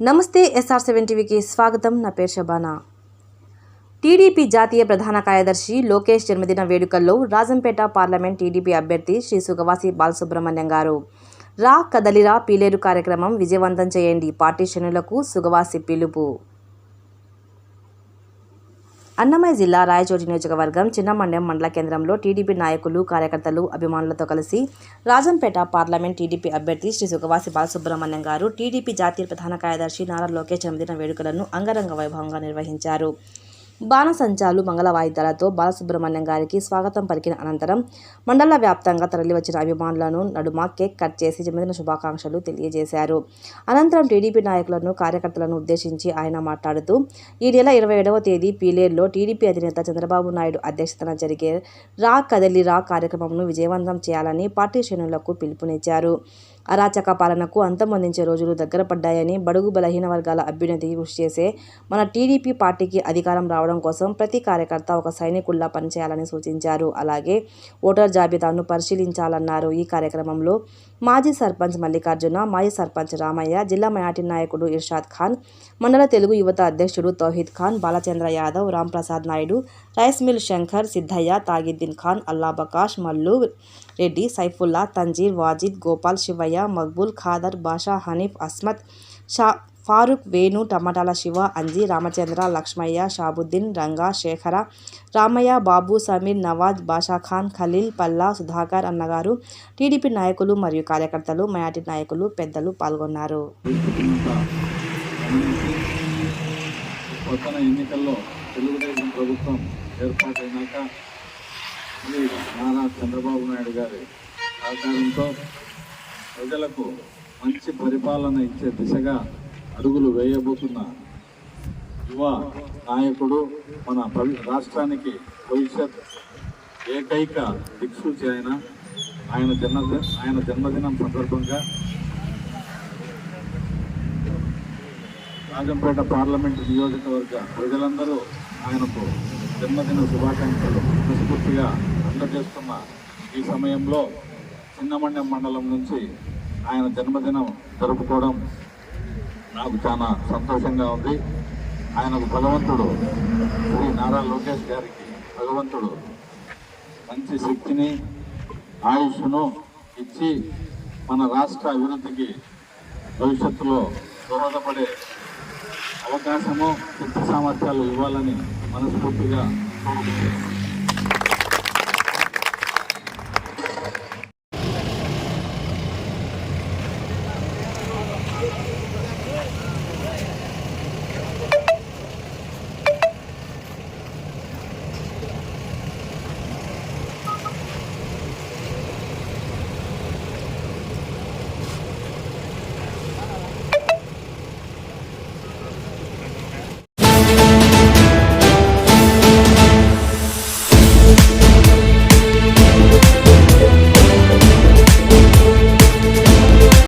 నమస్తే SR seven టీవీకి స్వాగతం. నా పేరు షబానా టీడీపీ జాతీయ ప్రధాన కార్యదర్శి లోకేష్ జన్మదిన వేడుకల్లో రాజంపేట పార్లమెంట్ టీడీపీ అభ్యర్థి శ్రీ సుగవాసి బాలసుబ్రహ్మణ్యం గారు. రా కదలిరా పీలేరు కార్యక్రమం విజయవంతం చేయండి. పార్టీ శ్రేణులకు సుగవాసి పిలుపు. అన్నమయ్య జిల్లా రాయచోటి నియోజకవర్గం చిన్నమండ్యం మండల కేంద్రంలో టీడీపీ నాయకులు కార్యకర్తలు అభిమానులతో కలిసి రాజంపేట పార్లమెంట్ టీడీపీ అభ్యర్థి శ్రీ సుఖవాసి బాలసుబ్రహ్మణ్యం గారు టీడీపీ జాతీయ ప్రధాన కార్యదర్శి నారా లోకేష్ జన్మదిన వేడుకలను అంగరంగ వైభవంగా నిర్వహించారు. బాణసంచాలు మంగళ వాయిద్యాలతో బాలసుబ్రహ్మణ్యం గారికి స్వాగతం పలికిన అనంతరం మండల వ్యాప్తంగా తరలివచ్చిన అభిమానులను నడుమ కేక్ కట్ చేసి జన్మదిన శుభాకాంక్షలు తెలియజేశారు. అనంతరం టీడీపీ నాయకులను కార్యకర్తలను ఉద్దేశించి ఆయన మాట్లాడుతూ ఈ నెల ఇరవై ఏడవ తేదీ పీలేరులో టీడీపీ అధినేత చంద్రబాబు నాయుడు అధ్యక్షతన జరిగే రా కదలి రా కార్యక్రమంను విజయవంతం చేయాలని పార్టీ శ్రేణులకు పిలుపునిచ్చారు. అరాచక పాలనకు అంతమొందించే రోజులు దగ్గర పడ్డాయని బడుగు బలహీన వర్గాల అభ్యున్నతికి కృషి చేసే మన టీడీపీ పార్టీకి అధికారం రావడం కోసం ప్రతి కార్యకర్త ఒక సైనికుల్లా పనిచేయాలని సూచించారు. అలాగే ఓటర్ జాబితాను పరిశీలించాలన్నారు. ఈ కార్యక్రమంలో మాజీ సర్పంచ్ మల్లికార్జున మాజీ సర్పంచ్ రామయ్య జిల్లా మైనార్టీ నాయకుడు ఇర్షాద్ ఖాన్ మండల తెలుగు యువత అధ్యక్షుడు తౌహీద్ ఖాన్ బాలచంద్ర యాదవ్ రాంప్రసాద్ నాయుడు రైస్ మిల్ శంకర్ సిద్ధయ్య తాగిద్దీన్ ఖాన్ అల్లా బకాష్ మల్లు రెడ్డి సైఫుల్లా తంజీర్ వాజిద్ గోపాల్ శివయ్య మక్బూల్ ఖాదర్ బాషా హనీఫ్ అస్మత్ షా ఫారూక్ వేణు టమాటాల శివ అంజి రామచంద్ర లక్ష్మయ్య షాబుద్దీన్ రంగా శేఖర రామయ్య బాబు సమీర్ నవాజ్ బాషా ఖాన్ ఖలీల్ పల్లా సుధాకర్ అన్నగారు టీడీపీ నాయకులు మరియు కార్యకర్తలు మయాటి నాయకులు పెద్దలు పాల్గొన్నారు. కొత్తన ఎన్నికల్లో తెలుగుదేశం ప్రభుత్వం ఏర్పాటైనాక నారా చంద్రబాబు నాయుడు గారి సహకారంతో ప్రజలకు మంచి పరిపాలన ఇచ్చే దిశగా అడుగులు వేయబోతున్న యువ నాయకుడు మన రాష్ట్రానికి భవిష్యత్ ఏకైక దిక్సూచి ఆయన. ఆయన జన్మ ఆయన జన్మదినం సందర్భంగా రాజంపేట పార్లమెంటు నియోజకవర్గ ప్రజలందరూ ఆయనకు జన్మదిన శుభాకాంక్షలు మనస్ఫూర్తిగా అందజేస్తున్న ఈ సమయంలో చిన్నమండ్యం మండలం నుంచి ఆయన జన్మదినం జరుపుకోవడం నాకు చాలా సంతోషంగా ఉంది. ఆయనకు భగవంతుడు శ్రీ నారా లోకేష్ గారికి భగవంతుడు మంచి శక్తిని ఆయుష్ను ఇచ్చి మన రాష్ట్ర అభివృద్ధికి భవిష్యత్తులో దోహదపడే అవకాశము శక్తి సామర్థ్యాలు ఇవ్వాలని మనస్ఫూర్తిగా కోరుకుంటున్నాను.